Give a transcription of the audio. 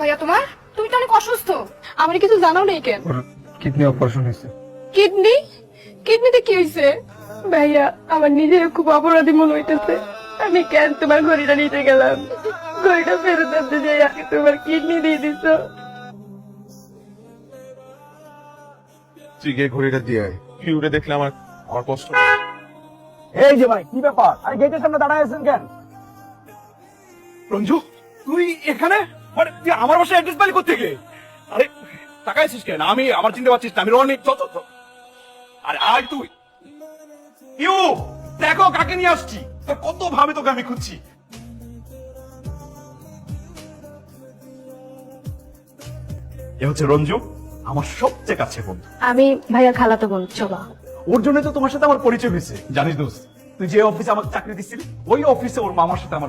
ভাইয়া তোমার? তুমি তো অনেক অসুস্থ। আমার কিছু জানাও নেই কেন? কিডনি অপারেশন হয়েছে। কিডনি কিডনিতে কি হয়েছে? ভাইয়া আমার নিজের খুব অপরাধী মনে হইতেছে। আমি কেন তোমার ঘড়িটা নিতে গেলাম? ঘড়িটা ফেরত আনতে যাই আগে তোমার কিডনি দিয়ে দিছ। তুই গিয়ে ঘড়িটা দিয়ে আয়। ফিউরে দেখলে আমার আমার কষ্ট এই যে ভাই কি ব্যাপার? আরে গেটের সামনে দাঁড়ায় আছেন কেন? রঞ্জু তুই এখানে? মানে তুই আমার বাসায় অ্যাড্রেস পালি থেকে আরে তাকাইছিস কেন? আমি আমার চিনতে পারছিস না। আমি চল চল। আরে আয় তুই। ইউ দেখো কাকে নিয়ে আসছি। কত ভাবে তোকে আমি খুঁজছি। এ হচ্ছে রঞ্জু আমার সবচেয়ে কাছে বন্ধু। আমি ভাইয়া খালাতো বোন চলো। ওর জন্য তো তোমার সাথে আমার পরিচয় হয়েছে। জানিস দোস্ত তুই যে অফিসে আমাকে চাকরি দিচ্ছিলি ওই অফিসে ওর মামার সাথে আমার